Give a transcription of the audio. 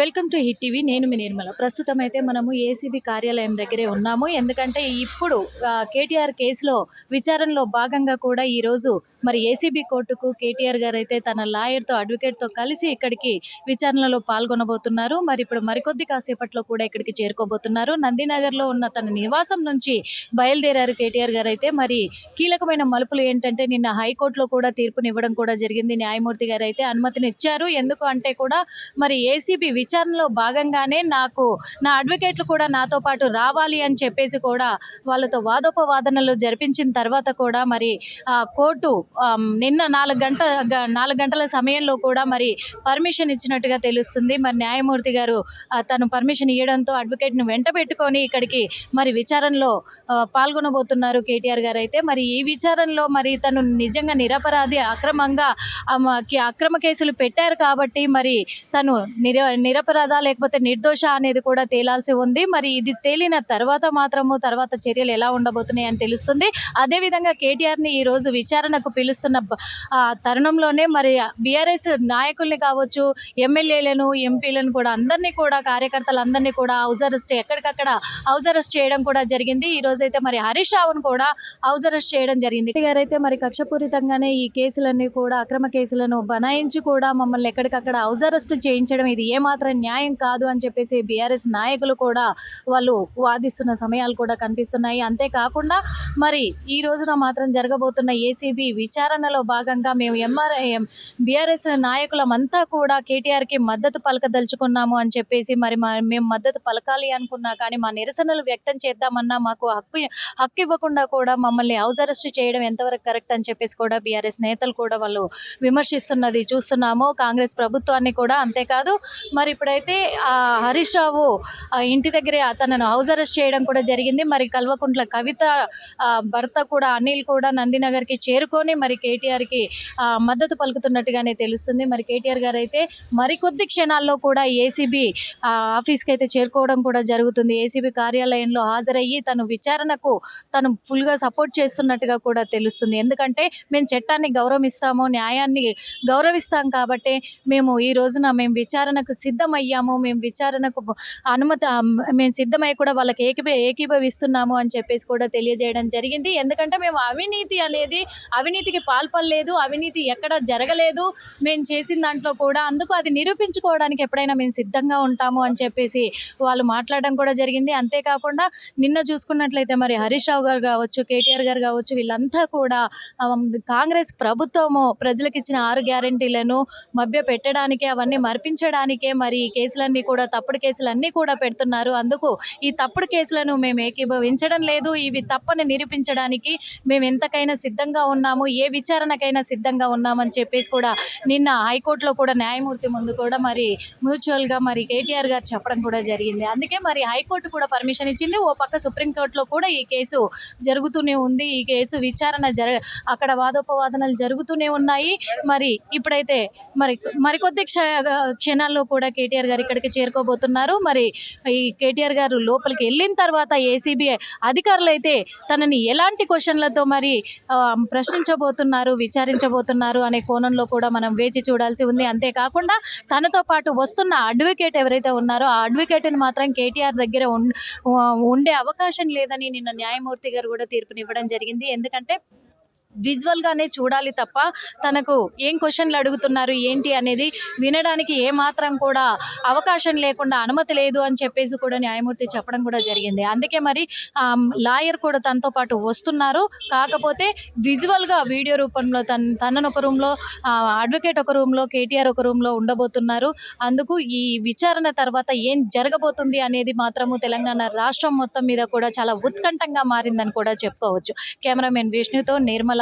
Welcome to hit TV. నేను మీ నిర్మల. ప్రస్తుతం అయితే మనము ఏసీబీ కార్యాలయం దగ్గరే ఉన్నాము. ఎందుకంటే ఇప్పుడు కేటీఆర్ కేసులో విచారణలో భాగంగా కూడా ఈరోజు మరి ఏసీబీ కోర్టుకు కేటీఆర్ గారు అయితే తన లాయర్తో అడ్వకేట్తో కలిసి ఇక్కడికి విచారణలో పాల్గొనబోతున్నారు. మరి ఇప్పుడు మరికొద్ది కాసేపట్లో కూడా ఇక్కడికి చేరుకోబోతున్నారు. నందినగర్లో ఉన్న తన నివాసం నుంచి బయలుదేరారు కేటీఆర్ గారు అయితే మరి కీలకమైన మలుపులు ఏంటంటే నిన్న హైకోర్టులో కూడా తీర్పునివ్వడం కూడా జరిగింది. న్యాయమూర్తి గారు అయితే అనుమతిని ఇచ్చారు ఎందుకు అంటే కూడా మరి ఏసీబీ విచారణలో భాగంగానే నాకు నా అడ్వకేట్లు కూడా నాతో పాటు రావాలి అని చెప్పేసి కూడా వాళ్ళతో వాదోపవాదనలు జరిపించిన తర్వాత కూడా మరి కోర్టు నిన్న నాలుగు గంట నాలుగు గంటల సమయంలో కూడా మరి పర్మిషన్ ఇచ్చినట్టుగా తెలుస్తుంది. మరి న్యాయమూర్తి గారు తను పర్మిషన్ ఇవ్వడంతో అడ్వకేట్ను వెంట పెట్టుకొని ఇక్కడికి మరి విచారణలో పాల్గొనబోతున్నారు కేటీఆర్ గారు అయితే. మరి ఈ విచారణలో మరి తను నిజంగా నిరపరాధి అక్రమంగా అక్రమ కేసులు పెట్టారు కాబట్టి మరి తను నిర నిరపరాధ లేకపోతే నిర్దోష అనేది కూడా తేలాల్సి ఉంది. మరి ఇది తేలిన తర్వాత మాత్రము తర్వాత చర్యలు ఎలా ఉండబోతున్నాయి అని తెలుస్తుంది. అదేవిధంగా కేటీఆర్ని ఈ రోజు విచారణకు పిలుస్తున్న ఆ తరుణంలోనే మరి బీఆర్ఎస్ నాయకుల్ని కావచ్చు ఎమ్మెల్యేలను ఎంపీలను కూడా అందరినీ కూడా కార్యకర్తలందరినీ కూడా హౌస్ అరెస్ట్ ఎక్కడికక్కడ హౌస్ అరెస్ట్ చేయడం కూడా జరిగింది. ఈ రోజైతే అయితే మరి హరీష్ రావును కూడా హౌస్ అరెస్ట్ చేయడం జరిగింది. గారైతే మరి కక్షపూరితంగానే ఈ కేసులన్నీ కూడా అక్రమ కేసులను బనాయించి కూడా మమ్మల్ని ఎక్కడికక్కడ హౌస్ అరెస్ట్ చేయించడం ఇది ఏమాత్రం న్యాయం కాదు అని చెప్పేసి బీఆర్ఎస్ నాయకులు కూడా వాళ్ళు వాదిస్తున్న సమయాలు కూడా కనిపిస్తున్నాయి. అంతేకాకుండా మరి ఈ రోజున మాత్రం జరగబోతున్న ఏసీబీ విచారణలో భాగంగా మేము ఎంఆర్ఐ బీఆర్ఎస్ నాయకులమంతా కూడా కేటీఆర్కి మద్దతు పలకదలుచుకున్నాము అని చెప్పేసి మరి మేము మద్దతు పలకాలి అనుకున్నా కానీ మా నిరసనలు వ్యక్తం చేద్దామన్నా మాకు హక్కు హక్కు ఇవ్వకుండా కూడా మమ్మల్ని హౌస్ అరెస్ట్ చేయడం ఎంతవరకు కరెక్ట్ అని చెప్పేసి కూడా బీఆర్ఎస్ నేతలు కూడా వాళ్ళు విమర్శిస్తున్నది చూస్తున్నాము. కాంగ్రెస్ ప్రభుత్వాన్ని కూడా అంతేకాదు మరి మరి ఇప్పుడైతే ఆ హరీష్ రావు ఇంటి దగ్గరే తనను హౌస్ అరెస్ట్ చేయడం కూడా జరిగింది. మరి కల్వకుంట్ల కవిత భర్త కూడా అనిల్ కూడా నందినగర్కి చేరుకొని మరి కేటీఆర్కి మద్దతు పలుకుతున్నట్టుగానే తెలుస్తుంది. మరి కేటీఆర్ గారు అయితే మరికొద్ది క్షణాల్లో కూడా ఏసీబీ ఆఫీస్కి అయితే చేరుకోవడం కూడా జరుగుతుంది. ఏసీబీ కార్యాలయంలో హాజరయ్యి తను విచారణకు తను ఫుల్గా సపోర్ట్ చేస్తున్నట్టుగా కూడా తెలుస్తుంది. ఎందుకంటే మేము చట్టాన్ని గౌరవిస్తాము న్యాయాన్ని గౌరవిస్తాం కాబట్టి మేము ఈ రోజున మేము విచారణకు సిద్ధమయ్యాము మేము విచారణకు అనుమతి మేము సిద్ధమై కూడా వాళ్ళకి ఏకీభ ఏకీభవిస్తున్నాము అని చెప్పేసి కూడా తెలియజేయడం జరిగింది. ఎందుకంటే మేము అవినీతి అనేది అవినీతికి పాల్పడలేదు అవినీతి ఎక్కడ జరగలేదు. మేము చేసిన దాంట్లో కూడా అందుకు అది నిరూపించుకోవడానికి ఎప్పుడైనా మేము సిద్ధంగా ఉంటాము అని చెప్పేసి వాళ్ళు మాట్లాడడం కూడా జరిగింది. అంతేకాకుండా నిన్న చూసుకున్నట్లయితే మరి హరీష్ రావు గారు కావచ్చు కేటీఆర్ గారు కావచ్చు వీళ్ళంతా కూడా కాంగ్రెస్ ప్రభుత్వము ప్రజలకు ఇచ్చిన ఆరు గ్యారంటీలను మభ్య పెట్టడానికి అవన్నీ మర్పించడానికే మరి ఈ కేసులన్నీ కూడా తప్పుడు కేసులన్నీ కూడా పెడుతున్నారు. అందుకు ఈ తప్పుడు కేసులను మేము ఏకీభవించడం లేదు. ఇవి తప్పని నిరూపించడానికి మేము ఎంతకైనా సిద్ధంగా ఉన్నాము. ఏ విచారణకైనా సిద్ధంగా ఉన్నామని చెప్పేసి కూడా నిన్న హైకోర్టులో కూడా న్యాయమూర్తి ముందు కూడా మరి మ్యూచువల్గా మరి కేటీఆర్ గారు చెప్పడం కూడా జరిగింది. అందుకే మరి హైకోర్టు కూడా పర్మిషన్ ఇచ్చింది. ఓ పక్క సుప్రీంకోర్టులో కూడా ఈ కేసు జరుగుతూనే ఉంది. ఈ కేసు విచారణ జర అక్కడ వాదోపవాదనలు జరుగుతూనే ఉన్నాయి. మరి ఇప్పుడైతే మరి మరికొద్ది క్ష క్షణాల్లో కూడా కేటీఆర్ గారు ఇక్కడికి చేరుకోబోతున్నారు. మరి ఈ కేటీఆర్ గారు లోపలికి వెళ్ళిన తర్వాత ఏసీబీ అధికారులు అయితే తనని ఎలాంటి క్వశ్చన్లతో మరి ప్రశ్నించబోతున్నారు విచారించబోతున్నారు అనే కోణంలో కూడా మనం వేచి చూడాల్సి ఉంది. అంతేకాకుండా తనతో పాటు వస్తున్న అడ్వకేట్ ఎవరైతే ఉన్నారో ఆ అడ్వకేట్ని మాత్రం కేటీఆర్ దగ్గర ఉం- ఉండే అవకాశం లేదని నిన్న న్యాయమూర్తి గారు కూడా తీర్పునివ్వడం జరిగింది. ఎందుకంటే విజువల్గానే చూడాలి తప్ప తనకు ఏం క్వశ్చన్లు అడుగుతున్నారు ఏంటి అనేది వినడానికి ఏమాత్రం కూడా అవకాశం లేకుండా అనుమతి లేదు అని చెప్పేసి కూడా న్యాయమూర్తి చెప్పడం కూడా జరిగింది. అందుకే మరి లాయర్ కూడా తనతో పాటు వస్తున్నారు. కాకపోతే విజువల్గా వీడియో రూపంలో తన తనను ఒక రూమ్లో అడ్వకేట్ ఒక రూమ్లో కేటీఆర్ ఒక రూమ్లో ఉండబోతున్నారు. అందుకు ఈ విచారణ తర్వాత ఏం జరగబోతుంది అనేది మాత్రము తెలంగాణ రాష్ట్రం మొత్తం మీద కూడా చాలా ఉత్కంఠంగా మారిందని కూడా చెప్పుకోవచ్చు. Cameraman విష్ణుతో Nirmala